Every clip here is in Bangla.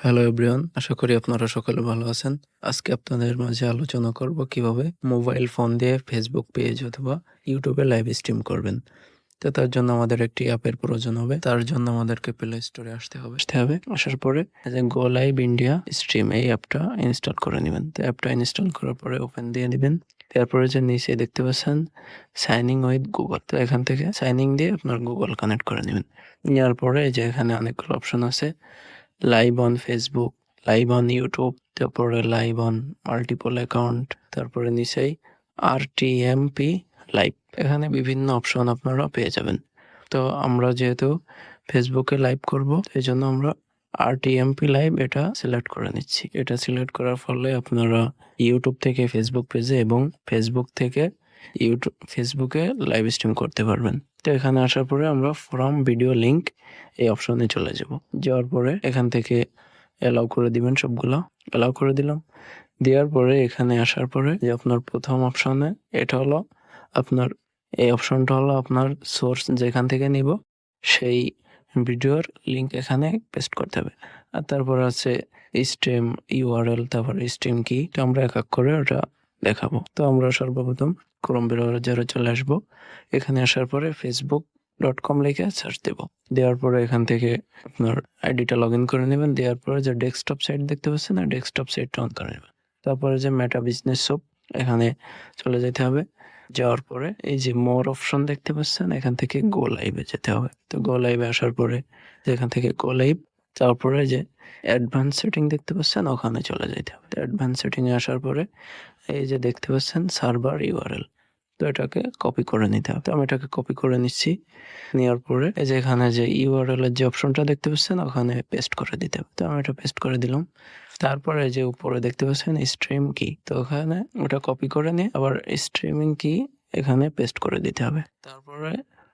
হ্যালো এভরিওয়ান আশা করি আপনারা সকলে ভালো আছেন। আজকে আপনাদের মাঝে আলোচনা করব কীভাবে মোবাইল ফোন দিয়ে ফেসবুক পেজ অথবা ইউটিউবে লাইভ স্ট্রিম করবেন। তো তার জন্য আমাদের একটি অ্যাপের প্রয়োজন হবে। তার জন্য আমাদেরকে প্লে স্টোরে আসতে হবে। আসতে হবে। আসার পরে যে গো লাইভ ইন্ডিয়া স্ট্রিম এই অ্যাপটা ইনস্টল করে নেবেন। তো অ্যাপটা ইনস্টল করার পরে ওপেন দিয়ে দিবেন। তারপরে যে নিচে দেখতে পাচ্ছেন সাইনিং উইথ গুগল তো এখান থেকে সাইনিং দিয়ে আপনার গুগল কানেক্ট করে নেবেন। নেওয়ার পরে যে এখানে অনেকগুলো অপশন আছে। Live on Facebook live on YouTube তারপরে লাইভ অন মাল্টিপল অ্যাকাউন্ট তারপরে নিচেই R T M P live এখানে বিভিন্ন অপশন আপনারা পেয়ে যাবেন। তো আমরা যেহেতু ফেসবুকে লাইভ করব এই জন্য আমরা R T M P live এটা সিলেক্ট করে নিচ্ছি। এটা সিলেক্ট করার ফলে আপনারা ইউটিউব থেকে ফেসবুক পেজে এবং ফেসবুক থেকে ইউটিউব ফেসবুকে লাইভ স্ট্রিম করতে পারবেন। তো এখানে আসার পরে আমরা ফ্রম ভিডিও লিংক এই অপশনে চলে যাব। যাওয়ার পরে এখান থেকে অ্যালাউ করে দিবেন সবগুলো। অ্যালাউ করে দিলাম। দেওয়ার পরে এখানে আসার পরে যে আপনার প্রথম অপশনে এটা হলো আপনার, এই অপশনটা হলো আপনার সোর্স যেখান থেকে নিব, সেই ভিডিওর লিঙ্ক এখানে পেস্ট করতে হবে। আর তারপর আছে স্ট্রিম ইউআরএল তারপর স্ট্রিম কি আমরা এক এক করে ওটা দেখাবো। তো আমরা সর্বপ্রথম ক্রোম ব্রাউজারে চলে আসব। এখানে আসার পরে ফেসবুক ডট কম লিখে সার্চ দেব। দেওয়ার পরে এখান থেকে আপনার আইডিটা লগ ইন করে নেবেন। দেওয়ার পরে যে ডেস্কটপ সাইট দেখতে পাচ্ছেন না ডেস্কটপ সাইটটা অন করে নেবেন। তারপরে যে মেটা বিজনেস সব এখানে চলে যেতে হবে। যাওয়ার পরে এই যে মোর অপশন দেখতে পাচ্ছেন, এখান থেকে গো লাইভে যেতে হবে। তো গো লাইভে আসার পরে এখান থেকে গো লাইভ তারপরে যে অ্যাডভান্স সেটিং দেখতে পাচ্ছেন, ওখানে চলে যেতে হবে। অ্যাডভান্স সেটিং এ আসার পরে এই যে দেখতে পাচ্ছেন সার্ভার ইউআরএল তো এটাকে কপি করে নিতে হবে। তো আমি এটাকে কপি করে নিচ্ছি। নেওয়ার পরে এই যে এখানে যে ইউআরএল এর যে অপশনটা দেখতে পাচ্ছেন, ওখানে পেস্ট করে দিতে হবে। তো আমি এটা পেস্ট করে দিলাম। তারপরে যে উপরে দেখতে পাচ্ছেন স্ট্রিম কি তো ওখানে ওটা কপি করে নিয়ে আবার স্ট্রিমিং কি এখানে পেস্ট করে দিতে হবে। তারপরে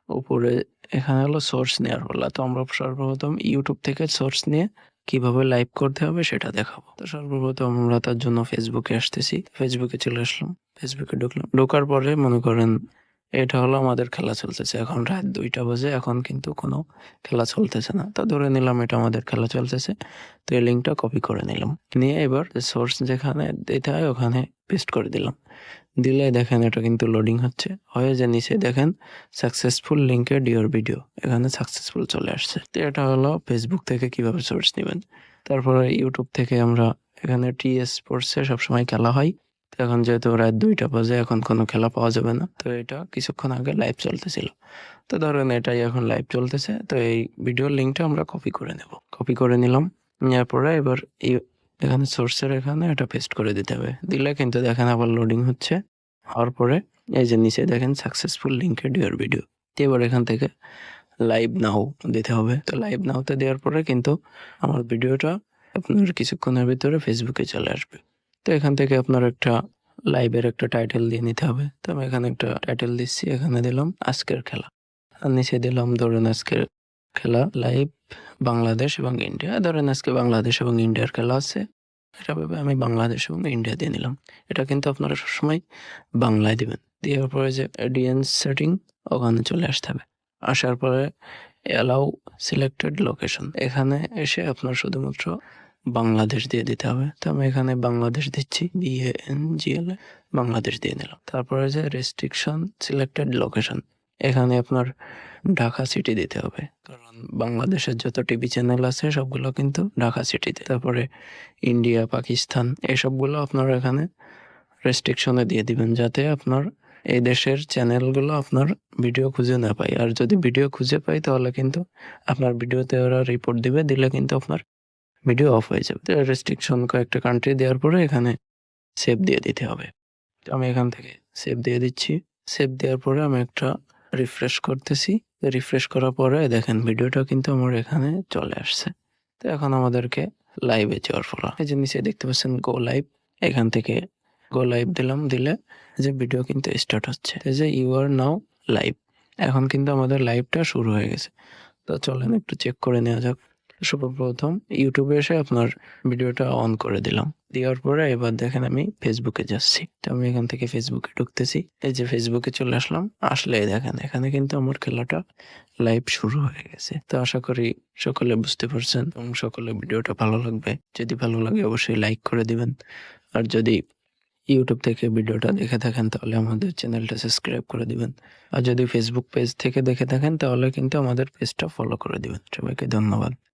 উপরে এখানে হলো সোর্স নেওয়ার পালা। তো আমরা সর্বপ্রথম ইউটিউব থেকে সোর্স নিয়ে কীভাবে লাইভ করতে হবে সেটা দেখাবো। তো সর্বপ্রথম আমরা তার জন্য ফেসবুকে আসতেছি। ফেসবুকে চলে আসলাম। ফেসবুকে ঢুকলাম। ঢোকার পরে মনে করেন এটা হলো আমাদের খেলা চলতেছে। এখন রাত দুইটা বাজে, এখন কিন্তু কোনো খেলা চলতেছে না। তো ধরে নিলাম এটা আমাদের খেলা চলতেছে। তো এই লিঙ্কটা কপি করে নিলাম। নিয়ে এবার সোর্স যেখানে দিতে হয় ওখানে পেস্ট করে দিলাম। দিলে দেখেন এটা কিন্তু লোডিং হচ্ছে। হয়ে যে নিচে দেখেন সাকসেসফুল লিঙ্কে ডিওর ভিডিও এখানে সাকসেসফুল চলে আসছে। তো এটা হলো ফেসবুক থেকে কীভাবে সোর্স নেবেন। তারপরে ইউটিউব থেকে আমরা এখানে টিএস স্পোর্টসে সবসময় খেলা হয়। তো এখন যেহেতু রাত দুইটা বাজে, এখন কোনো খেলা পাওয়া যাবে না। তো এটা কিছুক্ষণ আগে লাইভ চলতেছিল। তো ধরেন এটাই এখন লাইভ চলতেছে। তো এই ভিডিওর লিঙ্কটা আমরা কপি করে নেব। কপি করে নিলাম। নেওয়ার পরে এবার এখানে সোর্সের এখানে এটা পেস্ট করে দিতে হবে। দিলে কিন্তু দেখেন আবার লোডিং হচ্ছে। হওয়ার পরে এই যে নিচে দেখেন সাকসেসফুল লিঙ্কে ডিওর ভিডিও এবার এখান থেকে লাইভ নাও দিতে হবে। তো লাইভ নাওতে দেওয়ার পরে কিন্তু আমার ভিডিওটা আপনার কিছুক্ষণের ভিতরে ফেসবুকে চলে আসবে। তো এখান থেকে আপনার একটা লাইভের একটা টাইটেল দিয়ে নিতে হবে। তো আমি এখানে একটা টাইটেল দিচ্ছি, এখানে দিলাম আজকের খেলা। আর নিচে দিলাম ধরেন আজকের খেলা লাইভ বাংলাদেশ এবং ইন্ডিয়া ধরেন আজকে বাংলাদেশ এবং ইন্ডিয়ার খেলা আছে। এটা ভেবে আমি বাংলাদেশ এবং ইন্ডিয়া দিয়ে নিলাম। এটা কিন্তু আপনারা সবসময় বাংলায় দিবেন। দেওয়ার পরে যে অডিয়েন্স সেটিং ওখানে চলে আসতে হবে। আসার পরে অ্যালাউ সিলেক্টেড লোকেশন এখানে এসে আপনার শুধুমাত্র বাংলাদেশ দিয়ে দিতে হবে। তো আমি এখানে বাংলাদেশ দিচ্ছি। বিএন জিএল বাংলাদেশ দিয়ে নিলাম। তারপরে যে রেস্ট্রিকশন সিলেক্টেড লোকেশন এখানে আপনার ঢাকা সিটি দিতে হবে। কারণ বাংলাদেশের যত টিভি চ্যানেল আছে, সবগুলো কিন্তু ঢাকা সিটিতে তারপরে ইন্ডিয়া পাকিস্তান এসবগুলো আপনার এখানে রেস্ট্রিকশনে দিয়ে দিবেন যাতে আপনার এই দেশের চ্যানেলগুলো আপনার ভিডিও খুঁজে না পায়। আর যদি ভিডিও খুঁজে পাই তাহলে কিন্তু আপনার ভিডিওতে ওরা রিপোর্ট দিবে, দিলে কিন্তু আপনার ভিডিও অফ হয়ে যাবে। রেস্ট্রিকশন কয়েকটা কান্ট্রি দেওয়ার পরে এখানে সেভ দিয়ে দিতে হবে। আমি এখান থেকে সেভ দিয়ে দিচ্ছি। সেভ দেওয়ার পরে আমি একটা রিফ্রেশ করতেছি। রিফ্রেশ করার পরে দেখেন ভিডিওটা কিন্তু আমার এখানে চলে আসছে। তো এখন আমাদেরকে লাইভে যাওয়ার ফলো এই যে নিচে দেখতে পাচ্ছেন গো লাইভ এখান থেকে গো লাইভ দিলাম, দিলে যে ভিডিও কিন্তু স্টার্ট হচ্ছে। যে ইউ আর নাও লাইভ এখন কিন্তু আমাদের লাইভটা শুরু হয়ে গেছে। তো চলেন একটু চেক করে নেওয়া যাক। সর্বপ্রথম ইউটিউবে এসে আপনার ভিডিওটা অন করে দিলাম। দেওয়ার পরে এবার দেখেন আমি ফেসবুকে যাচ্ছি। তো আমি এখান থেকে ফেসবুকে ঢুকতেছি। এই যে ফেসবুকে চলে আসলাম। আসলে দেখেন, এখানে কিন্তু আমার খেলাটা লাইভ শুরু হয়ে গেছে। তো আশা করি সকলে বুঝতে পারছেন এবং সকলে ভিডিওটা ভালো লাগবে। যদি ভালো লাগে অবশ্যই লাইক করে দিবেন। আর যদি ইউটিউব থেকে ভিডিওটা দেখে থাকেন, তাহলে আমাদের চ্যানেলটা সাবস্ক্রাইব করে দিবেন। আর যদি ফেসবুক পেজ থেকে দেখে থাকেন, তাহলে কিন্তু আমাদের পেজটা ফলো করে দিবেন। সবাইকে ধন্যবাদ।